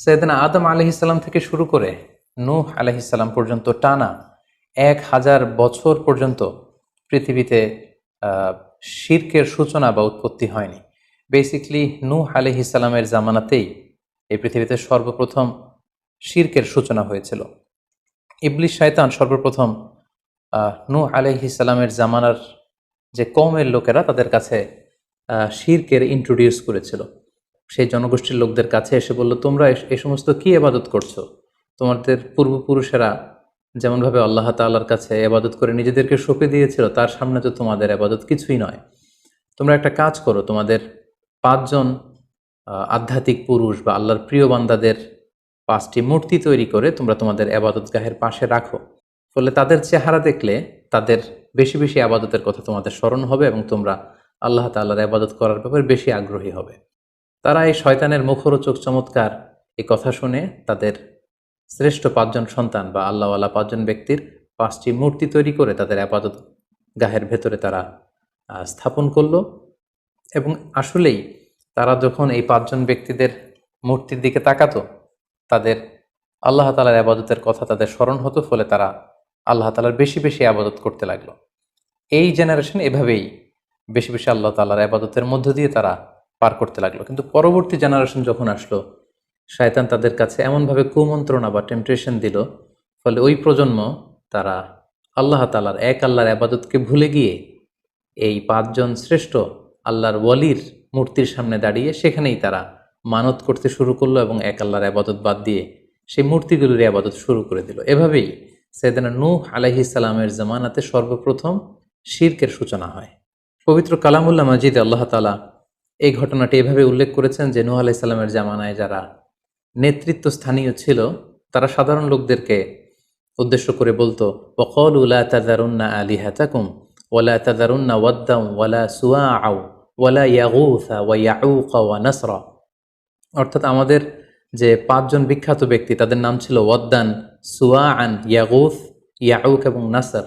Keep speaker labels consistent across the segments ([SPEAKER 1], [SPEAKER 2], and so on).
[SPEAKER 1] সৈয়দিন আদম আলহিসাল্লাম থেকে শুরু করে নূহ আলহিসাল্লাম পর্যন্ত টানা এক হাজার বছর পর্যন্ত পৃথিবীতে শির্কের সূচনা বা উৎপত্তি হয়নি। বেসিকলি নূহ আলহিসাল্লামের জামানাতেই এই পৃথিবীতে সর্বপ্রথম শির্কের সূচনা হয়েছিল। ইবলিশ শয়তান সর্বপ্রথম নূহ আলহিসাল্লামের জামানার যে কমের লোকেরা তাদের কাছে শির্কের ইন্ট্রোডিউস করেছিল। সেই জনগোষ্ঠীর লোকদের কাছে এসে বলল, তোমরা এই সমস্ত কি এবাদত করছ? তোমাদের পূর্বপুরুষেরা যেমনভাবে আল্লাহ তাআলার কাছে এবাদত করে নিজেদেরকে সঁপে দিয়েছিল, তার সামনে তো তোমাদের এবাদত কিছুই নয়। তোমরা একটা কাজ করো, তোমাদের পাঁচজন আধ্যাত্মিক পুরুষ বা আল্লাহর প্রিয় বান্দাদের পাঁচটি মূর্তি তৈরি করে তোমরা তোমাদের আবাদত গাহের পাশে রাখো। ফলে তাদের চেহারা দেখলে তাদের বেশি বেশি আবাদতের কথা তোমাদের স্মরণ হবে এবং তোমরা আল্লাহ তাআলার আবাদত করার ব্যাপারে বেশি আগ্রহী হবে। তারা এই শয়তানের মুখরোচক চমৎকার এই কথা শুনে তাদের শ্রেষ্ঠ পাঁচজন সন্তান বা আল্লাহওয়ালা পাঁচজন ব্যক্তির পাঁচটি মূর্তি তৈরি করে তাদের আপাতত গাহের ভেতরে তারা স্থাপন করল। এবং আসলেই তারা যখন এই পাঁচজন ব্যক্তিদের মূর্তির দিকে তাকাতো, তাদের আল্লাহ তালার আবাদতের কথা তাদের স্মরণ হতো, ফলে তারা আল্লাহ তালার বেশি বেশি আবাদত করতে লাগল। এই জেনারেশন এভাবেই বেশি বেশি আল্লাহ তালার আবাদতের মধ্য দিয়ে তারা পার করতে লাগল। কিন্তু পরবর্তী জেনারেশন যখন আসলো, শয়তান তাদের কাছে এমনভাবে কুমন্ত্রণা বা টেম্পটেশন দিল, ফলে ওই প্রজন্ম তারা আল্লাহ তালার এক আল্লাহর আবাদতকে ভুলে গিয়ে এই পাঁচজন শ্রেষ্ঠ আল্লাহর ওয়ালির মূর্তির সামনে দাঁড়িয়ে সেখানেই তারা মানত করতে শুরু করল এবং এক আল্লাহর আবাদত বাদ দিয়ে সেই মূর্তিগুলির আবাদত শুরু করে দিল। এভাবেই সৈয়দনা নূহ আলাইহি সালামের জামানাতে সর্বপ্রথম শিরকের সূচনা হয়। পবিত্র কালামুল্লাহ মাজিদ আল্লাহ তালা এই ঘটনাটি এভাবে উল্লেখ করেছেন যে নূহ আলাইহিস সালামের জামানায় যারা নেতৃত্ব স্থানীয় ছিল, তারা সাধারণ লোকদেরকে উদ্দেশ্য করে বলতো ওকল উলা আলি হাতাকুম ওলা তাদারুন্না ওয়াদ্দাম ওয়ালা সুয়া আউ ওয়ালা ইয়াগুসা ওয়া ইয়াউকা, ওয়া নাসরা। অর্থাৎ আমাদের যে পাঁচজন বিখ্যাত ব্যক্তি, তাদের নাম ছিল ওয়াদ্দান সুয়া আন ইয়াগুস ইয়াউক এবং নাসর।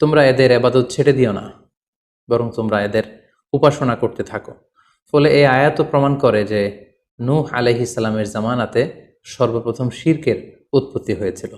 [SPEAKER 1] তোমরা এদের এবাদত ছেড়ে দিও না, বরং তোমরা এদের উপাসনা করতে থাকো। ফলে এই আয়াত প্রমাণ করে যে নূহ আলাইহিস জামানাতে সর্বপ্রথম শির্কের উৎপত্তি হয়েছিল।